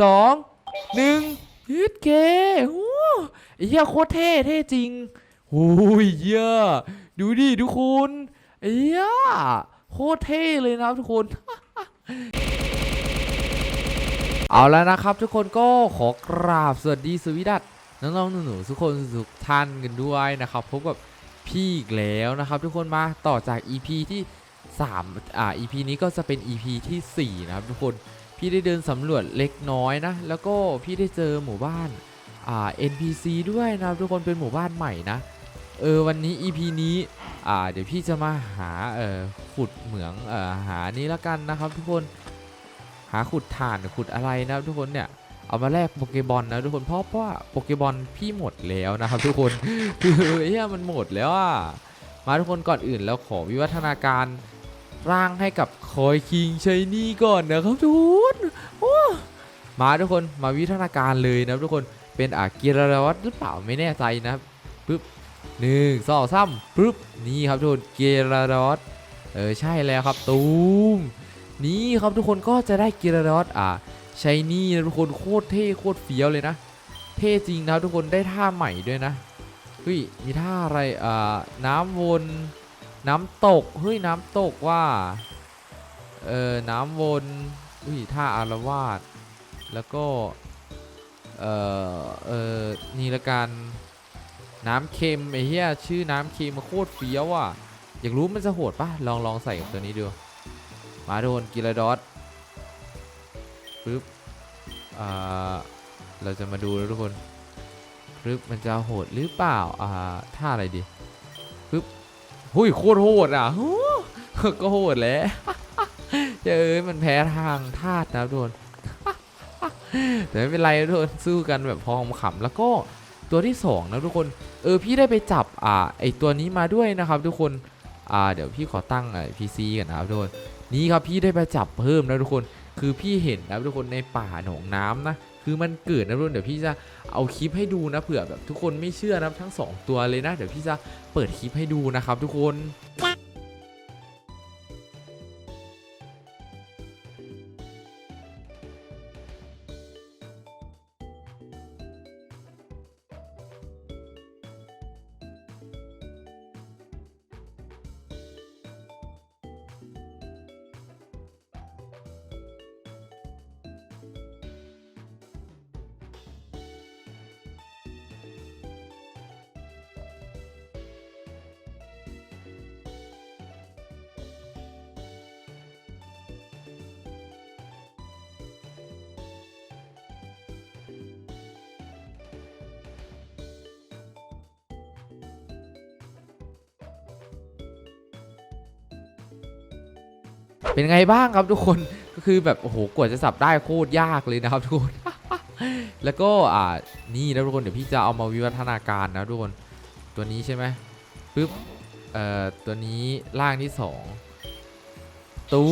สองหนึ่งยึดเกโอ้ไอ้เหี้ยโคตรเท่เท่จริงโอ้ยเหี้ยดูดิทุกคนเหี้ยโคตรเท่เลยนะครับทุกคนเอาแล้วนะครับทุกคนก็ขอกราบสวัสดีสวีดัตน้องๆหนูๆทุกคนทุกท่านกันด้วยนะครับพบกับพี่อีกแล้วนะครับ ทุกคนมาต่อจาก EP ที่3อ่า EP นี้ก็จะเป็น EP ทีสี่4 นะครับทุกคน พี่ได้เดินสำรวจเล็กน้อยนะ แล้วก็พี่ได้เจอหมู่บ้านอ่า NPC ด้วยนะครับทุกคนเป็นหมู่บ้านใหม่นะ เออวันนี้ EP นี้อ่าเดี๋ยวพี่จะมาหาเอ่อขุดเหมืองเอ่อหานี้ละกันนะครับ ทุกคนหาขุดถ่านขุดอะไรนะครับทุกคนเนี่ยเอามาแลกโปเกบอลนะทุกคนเพราะเพราะว่าโปเกบอลพี่หมดแล้วนะครับ ทุกคนคือเฮียมันหมดแล้วอะมาทุกคนก่อนอื่นแล้วขอวิวัฒนาการ ร่างให้กับคอยคิงชัยนี่ก่อนนะครับทุกคนมาทุกคนมาวิวัฒนาการเลยนะทุกคนเป็นอากิรวัตหรือเปล่าไม่แน่ใจนะครับปึ๊บหนึ่งสองสามปึ๊บนี่ครับทุกคนเกรวัตเออใช่แล้วครับตูมนี่ครับทุกคนก็จะได้กีรารอสอ่าชายนี่นะทุกคนโคตรเท่โคตรเฟี้ยวเลยนะ เท่จริงนะทุกคนได้ท่าใหม่ด้วยนะเฮ้ยมีท่าอะไรอ่าน้ำวน น้ำตก เฮ้ย น้ำตกว่า เออ น้ำวนเฮ้ยท่าอารวาส แล้วก็ เออเออนี่ละกัน น้ำเค็มไอ้เหี้ย ชื่อน้ำเค็มมันโคตรเฟี้ยวอะ อยากรู้มันจะโหดปะลองลองใส่กับตัวนี้ดู มาโดนกิลดอสปึ๊บ อ่า เราจะมาดูแล้วทุกคนปึ๊บ มันจะโหดหรือเปล่า อ่า ท่าอะไรดีปึ๊บ หุยโคตรโหดอะก็โหดแหล้วเจอมันแพ้ทางธาตุนะครับทุกคนแต่ไม่เป็นไรทุกคนสู้กันแบบพอขำแล้วก็ตัวที่สองนะทุกคนเออพี่ได้ไปจับอ่าไอตัวนี้มาด้วยนะครับ ทุกคนอ่าเดี๋ยวพี่ขอตั้งไอพีซีกันนะครับทุกคนนี่ครับพี่ได้ไปจับเพิ่มนะทุกคน คือพี่เห็นนะทุกคนในป่าหนองน้ำนะ คือมันเกิดนะรุ่นเดี๋ยวพี่จะเอาคลิปให้ดูนะเผื่อแบบทุกคนไม่เชื่อนะทั้งสองตัวเลยนะ เดี๋ยวพี่จะเปิดคลิปให้ดูนะครับทุกคน เป็นไงบ้างครับทุกคนก็คือแบบโอ้โหกว่าจะสับได้โคตรยากเลยนะครับทุกคน แล้วก็อ่านี่นะทุกคนเดี๋ยวพี่จะเอามาวิวัฒนาการนะทุกคน ตัวนี้ใช่ไหมปึ๊บเอ่อตัวนี้ร่างที่สองตู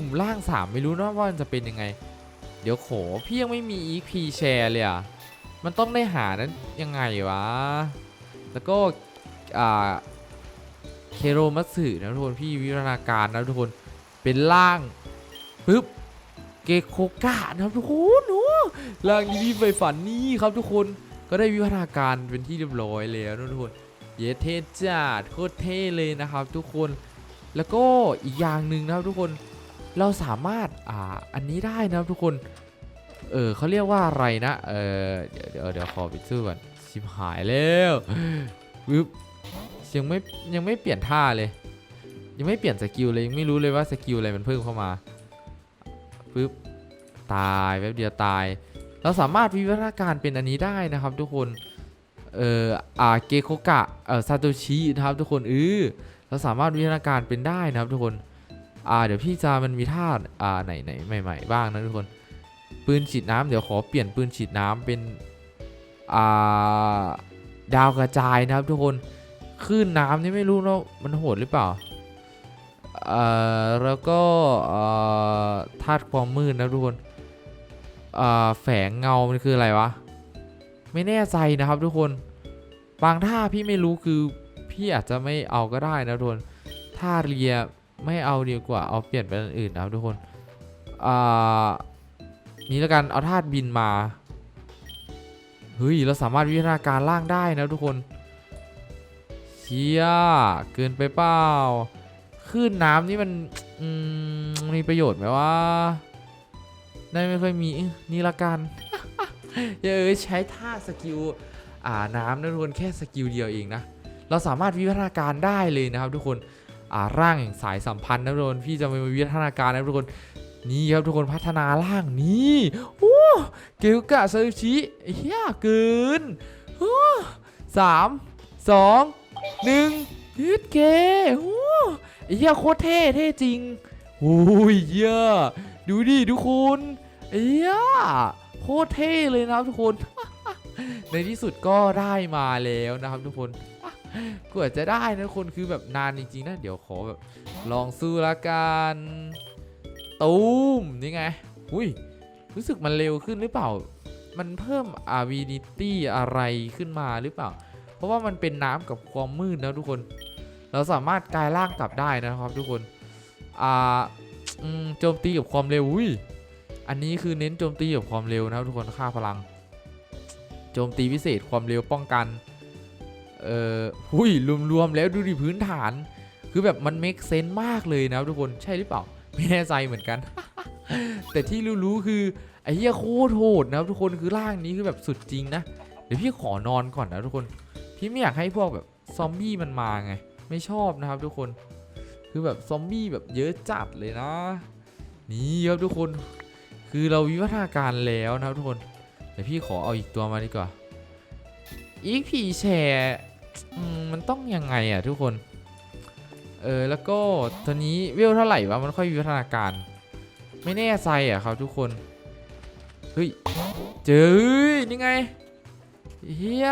มร่างสามไม่รู้นะว่ามันจะเป็นยังไง เดี๋ยวขอพี่ยังไม่มี EP share เลยอะมันต้องได้หานั้นยังไงวะ แล้วก็อ่าเคโรมัตสึนะทุกคนพี่วิวัฒนาการนะทุกคน เป็นร่างปึ๊บเกโคกะนะครับทุกคนโอ้ร่างนี้พี่ไปฝันนี่ครับทุกคนก็ได้วิวัฒนาการเป็นที่เรียบร้อยแล้วทุกคนเยเท่จัดโคตรเท่เลยนะครับ ทุกคนแล้วก็อีกอย่างหนึ่งนะครับทุกคนเราสามารถอ่าอันนี้ได้นะครับทุกคนเออเขาเรียกว่าอะไรนะเออเดี๋ยวเดี๋ยวเดี๋ยวขอไปซื้อก่อนชิบหายแล้วปึ๊บยังไม่ยังไม่เปลี่ยนท่าเลย ยังไม่เปลี่ยนสกิลเลยยังไม่รู้เลยว่าสกิลอะไรมันเพิ่มเข้ามาปึ๊บตายแป๊บเดียวตาย เราสามารถวิวัฒนาการเป็นอันนี้ได้นะครับ ทุกคนเอ่ออาเกโคกะเอ่อซาโตชินะครับ ทุกคนเออเราสามารถวิวัฒนาการเป็นได้นะครับ ทุกคนอ่าเดี๋ยวพี่จะมันมีท่าอ่าไหนไหนใหม่ ๆ บ้างนะทุกคนปืนฉีดน้ำเดี๋ยวขอเปลี่ยนปืนฉีดน้ำเป็นอ่าดาวกระจายนะครับ ทุกคนคลื่นน้ำนี่ไม่รู้นะมันโหดหรือเปล่า แล้วก็ธาตุความมืดนะทุกคนแฝงเงา มันคืออะไรวะ ไม่แน่ใจนะครับทุกคน บางท่าพี่ไม่รู้คือพี่อาจจะไม่เอาก็ได้นะทุกคนท่าเรียไม่เอาดีกว่าเอาเปลี่ยนเป็นอื่นนะครับทุกคนนี้แล้วกันเอาธาตุบินมาเฮ้ยเราสามารถวิวัฒนาการล่างได้นะทุกคนเชี่ยเกินไปเปล่า คลื่นน้ำนี่มันมมีประโยชน์ไหมวะได้ไม่ค่อยมีนี่ละกันอย่าเอ้ยใช้ท่าสกิลอ่าน้ำนะทุกคนแค่สกิลเดียวเองนะ เราสามารถวิวัฒนาการได้เลยนะครับ ทุกคนอ่าร่างแห่งสายสัมพันธ์นะทุกคนพี่จะมาวิวัฒนาการนะทุกคนนี่ครับทุกคนพัฒนาร่างนี่โอ้เกลกะซาชิเฮียเกินสามสองหนึ่งยึดเกโอ้ เฮียโคตรเท่เท่จริงโอ้ยเฮียดูดิทุกคนเฮียโคตรเท่เลยนะครับทุกคน ในที่สุดก็ได้มาแล้วนะครับทุกคนกว่าจะได้นะทุกคนคือแบบนานจริงๆนะเดี๋ยวขอแบบลองสู้ละกันตูมนี่ไงอุ้ยรู้สึกมันเร็วขึ้นหรือเปล่า มันเพิ่ม ability อะไรขึ้นมาหรือเปล่า เพราะว่ามันเป็นน้ำกับความมืดนะทุกคน เราสามารถกลายร่างกลับได้นะครับทุกคนอ่าโจมตีกับความเร็วอุ้ยอันนี้คือเน้นโจมตีกับความเร็วนะครับทุกคนค่าพลัง โจมตีพิเศษความเร็วป้องกันเอ่อหุยรวมๆแล้วดูดิพื้นฐาน คือแบบมัน make sense มากเลยนะครับทุกคนใช่หรือเปล่าไม่แน่ใจเหมือนกัน แต่ที่รู้ๆคือไอ้เหี้ยโคตรโหดนะครับทุกคนคือร่างนี้คือแบบสุดจริงนะเดี๋ยวพี่ขอนอนก่อนนะทุกคน พี่ไม่อยากให้พวกแบบซอมบี้มันมาไง ไม่ชอบนะครับทุกคน คือแบบซอมบี้แบบเยอะจัดเลยนะ นี่ครับทุกคน คือเราวิวัฒนาการแล้วนะครับทุกคนเดี๋ยวพี่ขอเอาอีกตัวมาดีกว่า อีกผีแชร์มมันต้องยังไงอะทุกคน เออแล้วก็ตัวนี้เวลเท่าไหร่วะมันค่อยวิวัฒนาการ ไม่แน่ใจอะครับทุกคน เฮ้ย เจอเฮ้ยนี่ไงเฮีย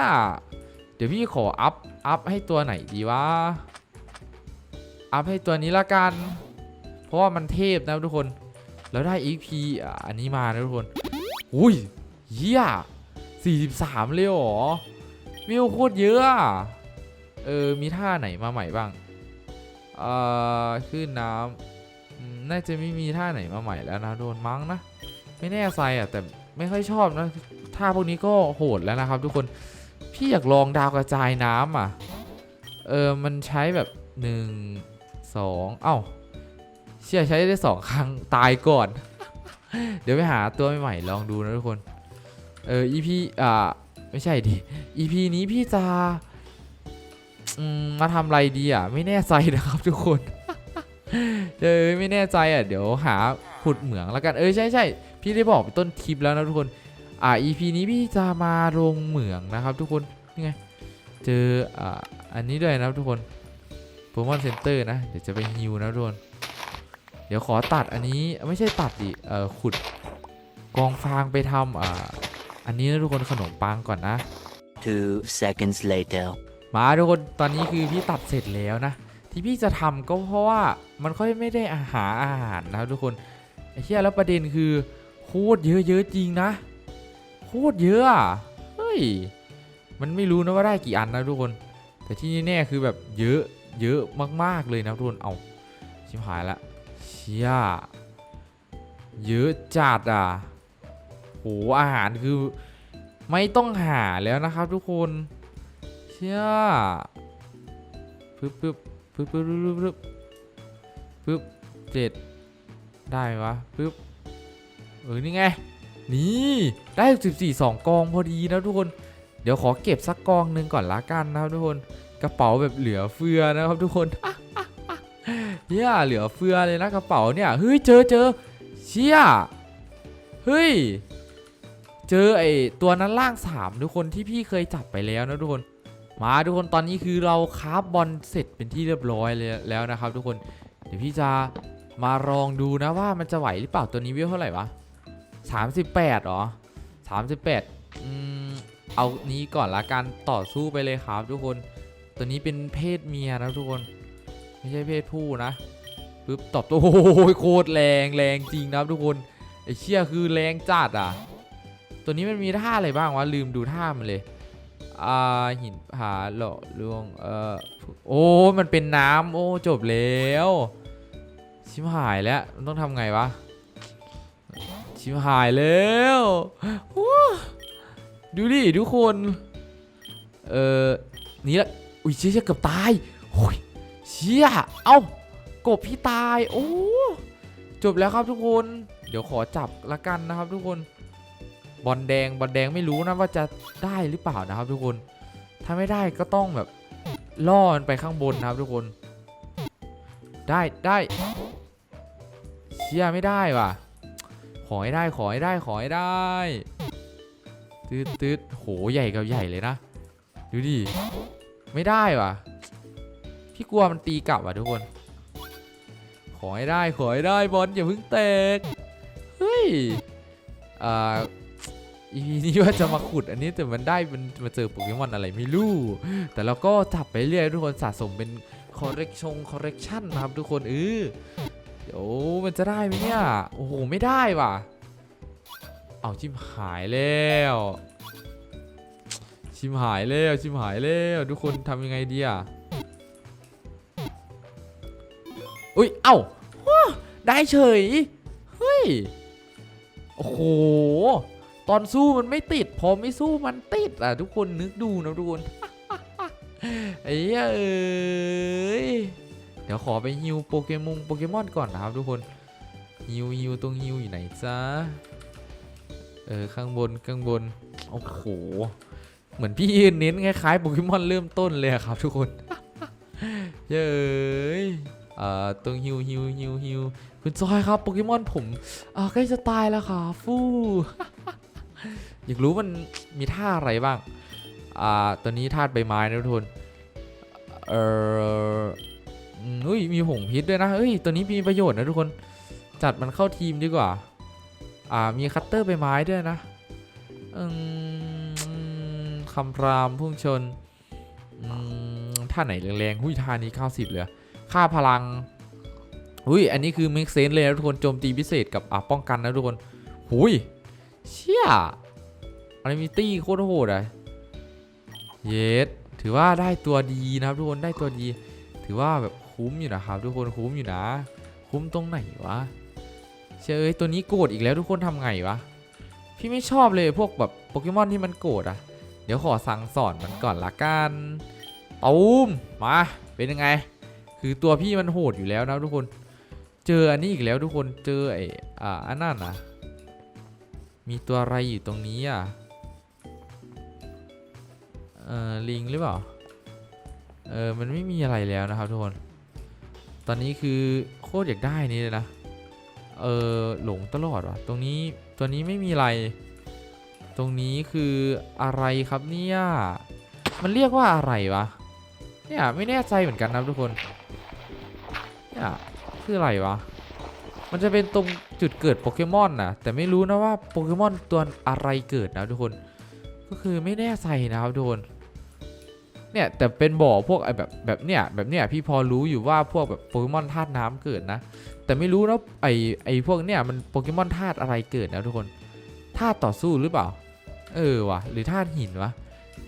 เดี๋ยวพี่ขออัพ อัพให้ตัวไหนดีวะ อัพให้ตัวนี้ละกัน เพราะว่ามันเทพนะทุกคน แล้วได้ EP อันนี้มานะทุกคน อุ้ยเฮีย43 เลยหรอวิวโคตรเยอะ เออ มีท่าไหนมาใหม่บ้าง เอ่อขึ้นน้ำน่าจะไม่มีท่าไหนมาใหม่แล้วนะโดนมั้งนะ ไม่แน่ใจอะแต่ไม่ค่อยชอบนะท่าพวกนี้ก็โหดแล้วนะครับทุกคน พี่อยากลองดาวกระจายน้ำอะ เออ มันใช้แบบหนึ่งสองเอ้า เชื่อใช้ได้สองครั้งตายก่อน เดี๋ยวไปหาตัวใหม่ๆลองดูนะทุกคน เออ EP อ่า ไม่ใช่ดิ EP นี้พี่จะมมาทำอะไรดีอะ ไม่แน่ใจนะครับทุกคนเออไม่แน่ใจอะ เดี๋ยวหาขุดเหมืองแล้วกัน เออใช่ใช่พี่ได้บอกไปต้นคลิปแล้วนะทุกคน อ่า EP นี้พี่จะมาลงเหมืองนะครับ ทุกคนนี่ไงเจออ่าอันนี้ด้วยนะครับทุกคนโปเกมอนเซ็นเตอร์นะ เดี๋ยวจะไปฮิวนะทุกคน เดี๋ยวขอตัดอันนี้ไม่ใช่ตัดดิเอ่อขุดกองฟางไปทำอ่าอันนี้นะทุกคนขนมปังก่อนนะ Two seconds later. มาทุกคนตอนนี้คือพี่ตัดเสร็จแล้วนะ ที่พี่จะทำก็เพราะว่ามันค่อยไม่ได้อาหารอาหารนะครับทุกคนไอ้เหี้ยแล้วประเด็นคือโคตรเยอะเยอะจริงนะโค ตรเยอะเฮ้ยมันไม่รู้นะว่าได้กี่อันนะทุกคน แต่ที่แน่ๆคือแบบเยอะเยอะมากๆเลยนะทุกคนเอาชิบหายละเชี่ยเยอะจัดอะโหอาหารคือไม่ต้องหาแล้วนะครับทุกคนเชี่ยปึ๊บปึ๊บปึ๊บปึ๊บปึ๊บปึ๊บปึ๊บเจ็ดได้ไหมวะปึ๊บเออนี่ไง นี่ได้14 2กองพอดีนะทุกคน เดี๋ยวขอเก็บสักกองหนึ่งก่อนละกันนะครับทุกคนกระเป๋าแบบเหลือเฟือนะครับทุกคนเฮียเหลือเฟือเลยนะกระเป๋าเนี่ยเฮ้ยเจอเจอเชี่ยเฮ้ยเจอไอตัวนั้นล่างสามทุกคนที่พี่เคยจับไปแล้วนะทุกคนมาทุกคนตอนนี้คือเราคราฟบอลเสร็จเป็นที่เรียบร้อยเลยแล้วนะครับ ทุกคนเดี๋ยวพี่จะมาลองดูนะว่ามันจะไหวหรือเปล่าตัวนี้เวเท่าไหร่วะ 38เหรอ 38อืมเอานี้ก่อนละกันต่อสู้ไปเลยครับทุกคน ตัวนี้เป็นเพศเมียนะทุกคน ไม่ใช่เพศผู้นะปึ๊บตอบตัวโอ้โหโคตรแรงแรงจริงนะทุกคนไอเชี่ยคือแรงจัดอะ ตัวนี้มันมีท่าอะไรบ้างวะลืมดูท่ามันเลยอ่าหินผาหล่อลวงเอ่อโอ้มันเป็นน้ำโอ้จบแล้วชิมหายแล้วมันต้องทำไงวะ ชิชิมหายแล้วดูดิทุกคน เออนี่แหละอุ้ยเชี่ยเชี่ยเกือบตายโอ้ยเชี่ยเอ้ากบพี่ตายโอ้จบแล้วครับทุกคน เดี๋ยวขอจับละกันนะครับทุกคน บอลแดงบอลแดงไม่รู้นะว่าจะได้หรือเปล่านะครับทุกคน ถ้าไม่ได้ก็ต้องแบบล่อมันไปข้างบนนะครับทุกคน ได้ได้เชี่ยไม่ได้ว่ะ ขอให้ได้ขอให้ได้ขอให้ได้ตืดตืดโหใหญ่กับใหญ่เลยนะ ดูดิ ไม่ได้ว่ะ พี่กลัวมันตีกลับอะทุกคน ขอให้ได้ขอให้ได้บอลอย่าเพิ่งแตกเฮ้ยอ่าอีพีนี้ว่าจะมาขุดอันนี้แต่มันได้มันมาเจอโปเกมอนอะไรไม่รู้ แต่เราก็จับไปเรื่อยทุกคนสะสมเป็นคอ r เร t ชงคอ r เร t ชันนะครับทุกคนเออ เดี๋ยวมันจะได้ไหมเนี่ย โอ้โห ไม่ได้ว่ะ เอาชิมหายแล้ว ชิมหายแล้วชิมหายแล้วทุกคนทำยังไงดีอะอุ้ย เอ้าว้าได้เฉย เฮ้ย โอ้โห ตอนสู้มันไม่ติด พอไม่สู้มันติดอะทุกคนนึกดูนะทุกคน ไอ้เหี้ยเอ้ย เดี๋ยวขอไปฮิวโปเกมงโปเกมอนก่อนนะครับทุกคนฮิวฮิวตรงฮิวอยู่ไหนจ๊ะเออข้างบนข้างบนโอ้โหเหมือนพี่เน้นคล้ายๆโปเกมอนเริ่มต้นเลยครับ ทุกคนเย้ยเอ่อตรงฮิวฮิวฮิวฮิวคุณจอยครับโปเกมอนผมอ่าใกล้จะตายแล้วค่ะฟู่อยากรู้มันมีท่าอะไรบ้าง อ่า ตัวนี้ธาตุใบไม้นะทุกคน เออ อืมอุ้ยมีหงพิษด้วยนะเอ้ยตัวนี้มีประโยชน์นะทุกคนจัดมันเข้าทีมดีกว่า อ่ามีคัตเตอร์ใบไม้ด้วยนะอืมคำรามพุ่งชนอืมท่าไหนแรงๆหุ้ยท่านี้ 90 เลยค่าพลังหุ้ยอันนี้คือมิกเซนเลยนะทุกคนโจมตีพิเศษกับอะป้องกันนะทุกคนหุยเชี่ยอะไรมีตี้โคตรโหดอะเยสถือว่าได้ตัวดีนะครับทุกคนได้ตัวดี ถือว่าแบบคุุ้้มอยู่นะครับทุกคนคุ้มอยู่นะ คุ้มตรงไหนวะเชยเอ้ยตัวนี้โกรธอีกแล้วทุกคนทำไงวะพี่ไม่ชอบเลยพวกแบบโปเกมอนที่มันโกรธอะเดี๋ยวขอสั่งสอนมันก่อนละกันตูมมาเป็นยังไง คือตัวพี่มันโหดอยู่แล้วนะทุกคน เจออันนี้อีกแล้วทุกคนเจอไอ้อ่าอันนั้นนะมีตัวอะไรอยู่ตรงนี้อะเออลิงหรือเปล่าเออมันไม่มีอะไรแล้วนะครับทุกคน ตอนนี้คือโคตรอยากได้นี่เลยนะ เออหลงตลอดว่ะ ตรงนี้ตัวนี้ไม่มีอะไร ตรงนี้คืออะไรครับเนี่ย มันเรียกว่าอะไรวะ เนี่ยไม่แน่ใจเหมือนกันนะทุกคน เนี่ยคืออะไรวะ มันจะเป็นตรงจุดเกิดโปเกมอนนะแต่ไม่รู้นะว่าโปเกมอนตัวอะไรเกิดนะทุกคน ก็คือไม่แน่ใจนะครับทุกคน เนี่ยแต่เป็นบ่อพวกไอแบบแบบเนี้ยแบบเนี้ยพี่พอรู้อยู่ว่าพวกแบบโปเกมอนธาตุน้ำเกิดนะ แต่ไม่รู้นะไอไอพวกเนี้ยมันโปเกมอนธาตุอะไรเกิดนะทุกคนธาตุต่อสู้หรือเปล่า เออวะหรือธาตุหินวะ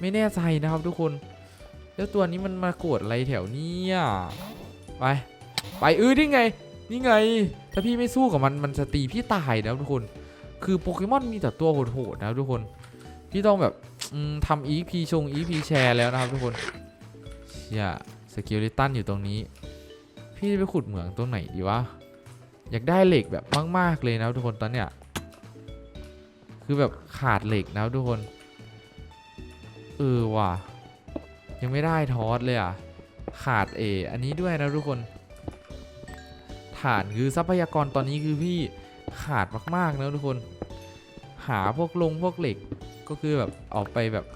ไม่แน่ใจนะครับทุกคน แล้วตัวนี้มันมาโกรธอะไรแถวเนี้ยไปไปเออนี่ไง นี่ไง ถ้าพี่ไม่สู้กับมันมันจะตีพี่ตายนะทุกคน คือโปเกมอนมีแต่ตัวโหดๆนะทุกคน พี่ต้องแบบ ทำ EP ชง EP แชร์แล้วนะครับทุกคนเชี่ยสกิลลิตันอยู่ตรงนี้ พี่จะไปขุดเหมืองตรงไหนดีวะ อยากได้เหล็กแบบมากๆเลยนะทุกคนตอนเนี้ย คือแบบขาดเหล็กนะทุกคน เออว่ะ ยังไม่ได้ทอสเลยอะ ขาดเอ อันนี้ด้วยนะทุกคน ฐานคือทรัพยากรตอนนี้คือพี่ขาดมากๆนะทุกคน หาพวกลงพวกเหล็กก็คือแบบออกไปแบบ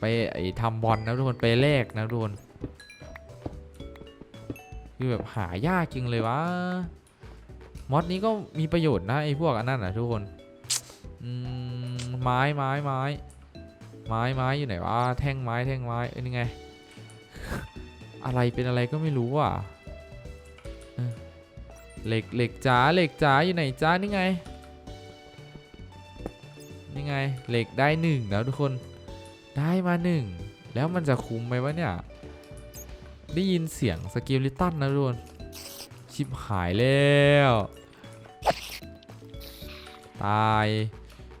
ไปไอทำบอลนะทุกคนไปแลกนะทุกคนคือแบบหายากจริงเลยวะมอดนี้ก็มีประโยชน์นะไอ้พวกอันนั้นนะทุกคนไม้ไม้ไม้ไม้ไม้อยู่ไหนวะแท่งไม้แท่งไม้เอ้ยนี่ไง อะไรเป็นอะไรก็ไม่รู้อะเหล็กเหล็กจ๋าเหล็กจ๋าอยู่ไหนจ้านี่ไง นี่ไงเหล็กได้หนึ่งแล้วทุกคนได้มาหนึ่งแล้วมันจะคุ้มไหมวะเนี่ย ได้ยินเสียงสกิลลิตันนะทุกคนชิบหายแล้ว ตาย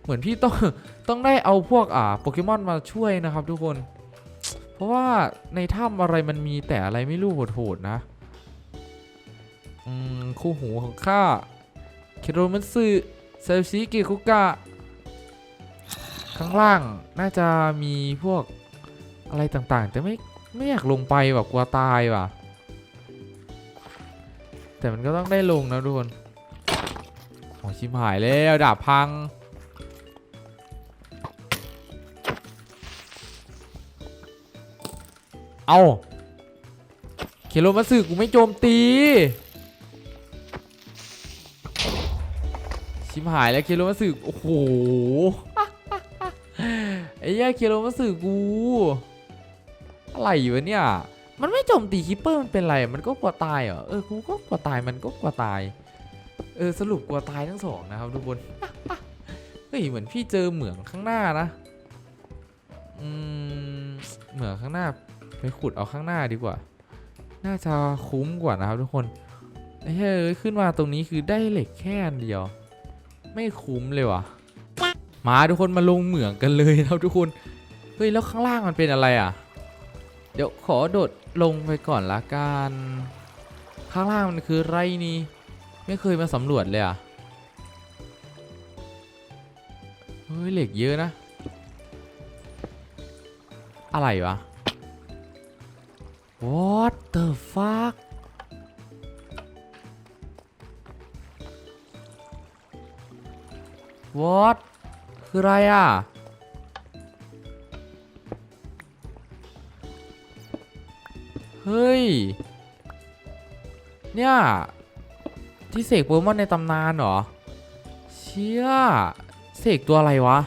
เหมือนพี่ต้องต้องได้เอาพวกอ่าโปเกมอนมาช่วยนะครับทุกคน เพราะว่าในถ้ำอะไรมันมีแต่อะไรไม่รู้โหดๆนะ อืมคู่หูของข้า เคโรมันสึเซลซิกิคุกะ ข้างล่างน่าจะมีพวกอะไรต่างๆ แต่ไม่ไม่อยากลงไปแบบกลัวตายว่ะ แต่มันก็ต้องได้ลงนะทุกคนโอ้ชิมหายแล้วดาบพัง เอาเคโรมาสึกูไม่โจมตี ชิมหายแล้วเคโรมาสึโอ้โห ไอ้เหี้ยาเคโรมาสึกู อะไรอยู่วะเนี่ย มันไม่โจมตีคิปเปอร์มันเป็นไร มันก็กลัวตายเหรอ เออ กูก็กลัวตาย มันก็กลัวตาย เออ สรุปกลัวตายทั้งสองนะครับทุกคน เฮ้ย เหมือนพี่เจอเหมืองข้างหน้านะ อืม เหมืองข้างหน้า ไปขุดเอาข้างหน้าดีกว่า น่าจะคุ้มกว่านะครับทุกคนไอ้เฮ้ยขึ้นมาตรงนี้คือได้เหล็กแค่อันเดียว ไม่คุ้มเลยว่ะ มาทุกคนมาลงเหมืองกันเลยครับทุกคนเฮ้ยแล้วข้างล่างมันเป็นอะไรอะ เดี๋ยวขอโดดลงไปก่อนละกันข้างล่างมันคือไรนี่ไม่เคยมาสำรวจเลยอะเฮ้ยเหล็กเยอะนะ อะไรวะ What the fuck What คืออะไรอะ เฮ้ย เนี่ย ที่เสกโปเกมอนในตำนานเหรอ เชี่ย เสกตัวอะไรวะ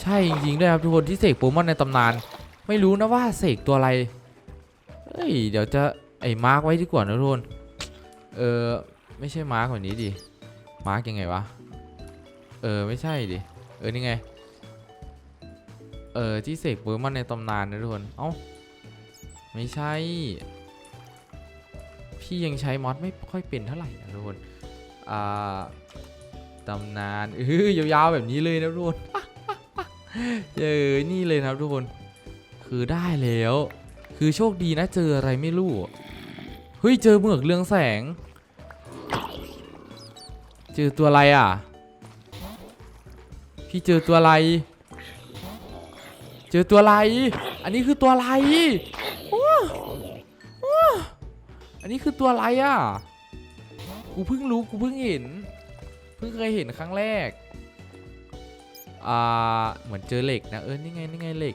ใช่จริงๆด้วยครับทุกคนที่เสกโปเกมอนในตำนาน ไม่รู้นะว่าเสกตัวอะไร เฮ้ย เดี๋ยวจะไอ้มาร์กไว้ดีกว่านะทุกคน เออ ไม่ใช่มาร์กแบบนี้ดิ มาร์กยังไงวะ เออไม่ใช่ดิ เออนี่ไง เออที่เสกโปเกมอนในตำนานนะทุกคน เอ้า ไม่ใช่ พี่ยังใช้มอดไม่ค่อยเป็นเท่าไหร่นะทุกคน อ่าตำนานเออยาวๆแบบนี้เลยนะทุกคนเออนี่เลยนะครับทุกคน คือได้แล้ว คือโชคดีนะเจออะไรไม่รู้ เฮ้ยเจอเมือกเรืองแสง เจอตัวอะไรอะ พี่เจอตัวอะไร เจอตัวอะไร อันนี้คือตัวอะไรอันนี้คือตัวอะไรอะ กูเพิ่งรู้กูเพิ่งเห็น เพิ่งเคยเห็นครั้งแรก อ่า เหมือนเจอเหล็กนะ เออ นี่ไง นี่ไงเหล็ก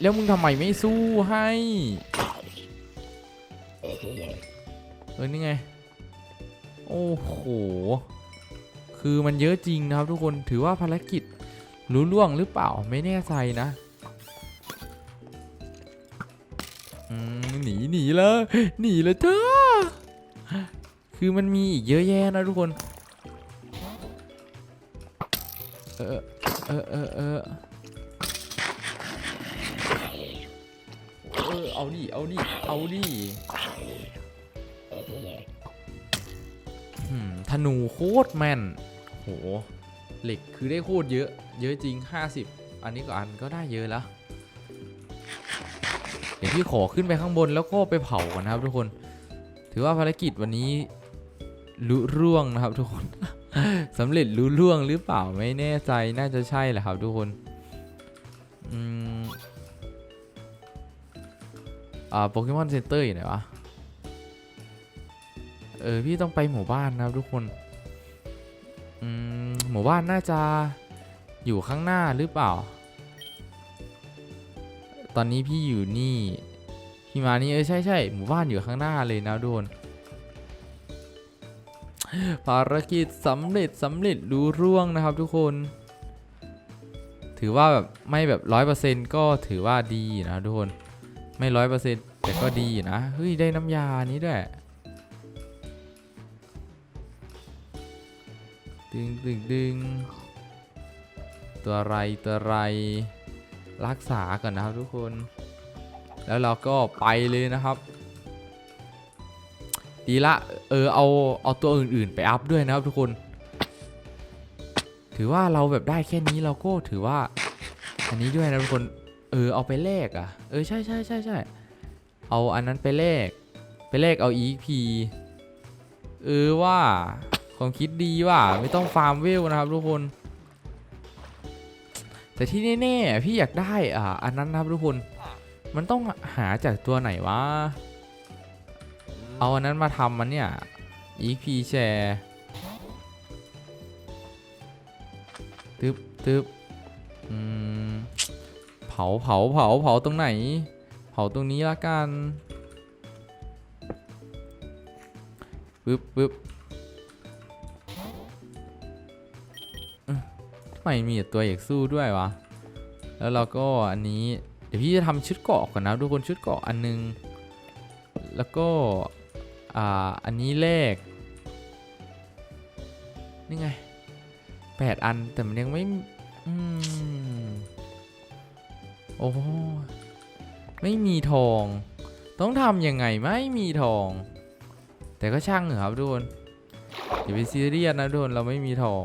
แล้วมึงทำไมไม่สู้ให้เออนี่ไง โอ้โห คือมันเยอะจริงนะครับทุกคนถือว่าภารกิจรู้ล่วงหรือเปล่าไม่แน่ใจนะหนีหนีเลยหนีเลยเธอ คือมันมีอีกเยอะแยะนะทุกคน ธนูโคตรแม่น โห เหล็กคือได้โคตรเยอะ เยอะจริง 50 อันนี้ก็อันก็ได้เยอะแล้ว เดี๋ยวพี่ขอขึ้นไปข้างบนแล้วก็ไปเผาก่อนนะครับทุกคน ถือว่าภารกิจวันนี้ลุร่วงนะครับทุกคนสำเร็จลุร่วงหรือเปล่าไม่แน่ใจน่าจะใช่แหละครับทุกคนอืมอ่าโปเกมอนเซ็นเตอร์อยู่ไหนวะ ออพี่ต้องไปหมู่บ้านนะครับทุกคนอืมหมู่บ้านน่าจะอยู่ข้างหน้าหรือเปล่า ตอนนี้พี่อยู่นี่พี่มานี่เออใช่ใช่หมู่บ้านอยู่ข้างหน้าเลยนะทุกคนภารกิจสำเร็จสำเร็จรู้ร่วงนะครับทุกคน ถือว่าแบบไม่แบบร้อยเปอร์เซ็นต์ก็ถือว่าดีนะทุกคน ไม่ร้อยเปอร์เซ็นต์แต่ก็ดีนะ เฮ้ย ได้น้ำยานี้ด้วย ดึงดึงดึงตัวอะไรตัวอะไรรักษาก่อนนะครับทุกคน แล้วเราก็ไปเลยนะครับ ดีละเออเอาเอาตัวอื่น ๆ ไปอัพด้วยนะครับทุกคน ถือว่าเราแบบได้แค่นี้เราก็ถือว่า อันนี้ด้วยนะทุกคนเออเอาไปแลกอะเออใช่ใช่ใช่ใช่เอาอันนั้นไปแลกไปแลกเอา EP เออว่า ความคิดดีว่าไม่ต้องฟาร์มเวลนะครับทุกคน แต่ที่แน่ๆพี่อยากได้อ่าอันนั้นนะครับทุกคน มันต้องหาจากตัวไหนวะเอาอันนั้นมาทำมันเนี่ย EP share ตึ๊บตึบอืมเผาเผาเผาเผาตรงไหน เผาตรงนี้ละกันปึ๊บปึ๊บ มมีตัวเอกสู้ด้วยวะ แล้วเราก็อันนี้ เดี๋ยวพี่จะทำชุดเกาะก่อนนะทุกคนชุดเกาะอันนึง แล้วก็ อ่า อันนี้เลขนี่ไงแปดอันแต่มันยังไม่ อืม โอ้ไม่มีทอง ต้องทำยังไงไม่มีทอง แต่ก็ช่างเหรอครับทุกคนอย่าไปซีเรียสนะทุกคนเราไม่มีทอง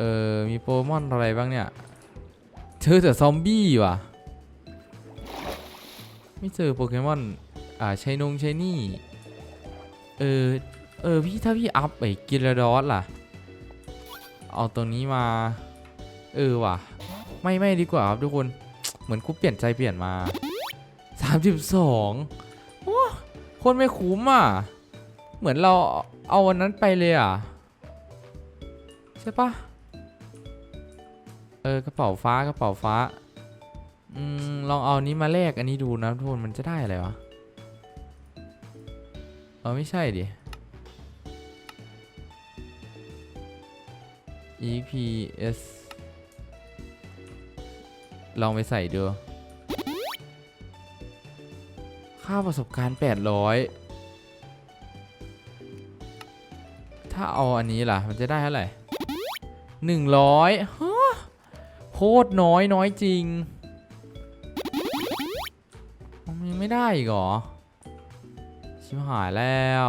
ออ มีโปเกมอนอะไรบ้างเนี่ย เจอแต่ซอมบี้ว่ะ ไม่เจอโปเกมอน อ่าใช้นงใช้นี่ เออ เออ พี่ถ้าพี่อัพไอ้กิลดอสล่ะ เอาตัวนี้มา เออว่ะ ไม่ไม่ดีกว่าครับทุกคน เหมือนกูเปลี่ยนใจเปลี่ยนมา 32โอ้คนไม่คุ้มอะ เหมือนเราเอาวันนั้นไปเลยอะ ใช่ปะ เออกระเป๋าฟ้ากระเป๋าฟ้าอืมลองเอานี้มาแลกอันนี้ดูนะทุกคนมันจะได้อะไรวะเออไม่ใช่ดิ EPS ลองไปใส่ดู ค่าประสบการณ์ 800 ถ้าเอาอันนี้ล่ะ มันจะได้เท่าไหร่ 100ฮะโค ตรน้อยน้อยจริงมันยังไม่ได้อีกเหรอ ชิบหายแล้ว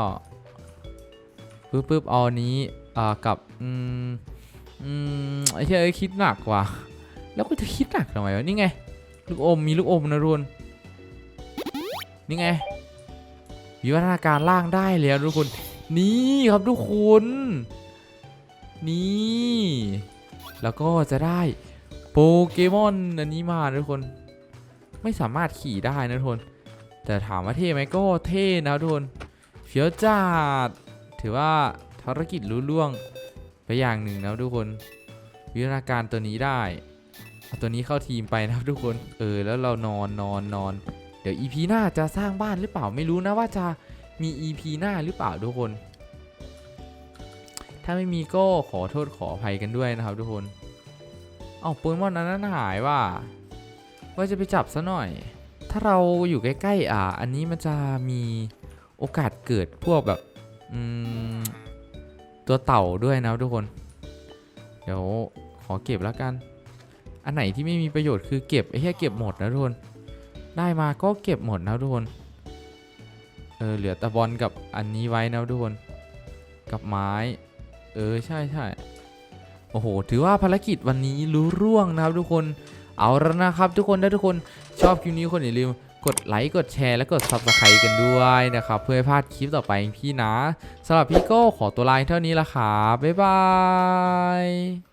ปึ๊บปึ๊บเอาอันนี้อ่ากับ อืม อืม ไอ้เหี้ยเอ้ยคิดหนักว่ะ แล้วก็จะคิดหนักทำไมวะ นี่ไง ลูกอม มีลูกอมนะรุนนี่ไง วิวัฒนาการล่างได้แล้วทุกคน นี่ครับทุกคน นี่ แล้วก็จะได้ โปเกมอนอันนี้มาทุกคน ไม่สามารถขี่ได้นะทุกคน แต่ถามว่าเท่ไหมก็เท่นะทุกคนเฟี้ยวจัดถือว่าภารกิจรู้ล่วงไปอย่างหนึ่งนะทุกคน วิวัฒนาการตัวนี้ได้เอาตัวนี้เข้าทีมไปนะครับทุกคน เออ แล้วเรานอนนอนนอน เดี๋ยว EP หน้าจะสร้างบ้านหรือเปล่าไม่รู้นะว่าจะมี EP หน้าหรือเปล่าทุกคน ถ้าไม่มีก็ขอโทษขออภัยกันด้วยนะครับทุกคน เอาโปเกมอนอันนั้นหายว่าว่าจะไปจับซะหน่อย ถ้าเราอยู่ใกล้ๆอ่า อันนี้มันจะมีโอกาสเกิดพวกแบบอืมตัวเต่าด้วยนะทุกคน เดี๋ยวขอเก็บแล้วกัน อันไหนที่ไม่มีประโยชน์คือเก็บไอ้แค่เก็บหมดนะทุกคน ได้มาก็เก็บหมดนะทุกคน เออเหลือตะบอลกับอันนี้ไว้นะทุกคน กับไม้ เออใช่ใช่ โอ้โห ถือว่าภารกิจวันนี้รู้ร่วงนะครับทุกคน เอาแล้วนะครับ ทุกคนถ้าทุกคนชอบคลิปนี้คนอย่าลืมกดไลค์กดแชร์และกด subscribe กันด้วยนะครับ เพื่อให้พลาดคลิปต่อไปพี่นะสำหรับพี่โก้ขอตัวลาเท่านี้ละครับบ๊ายบาย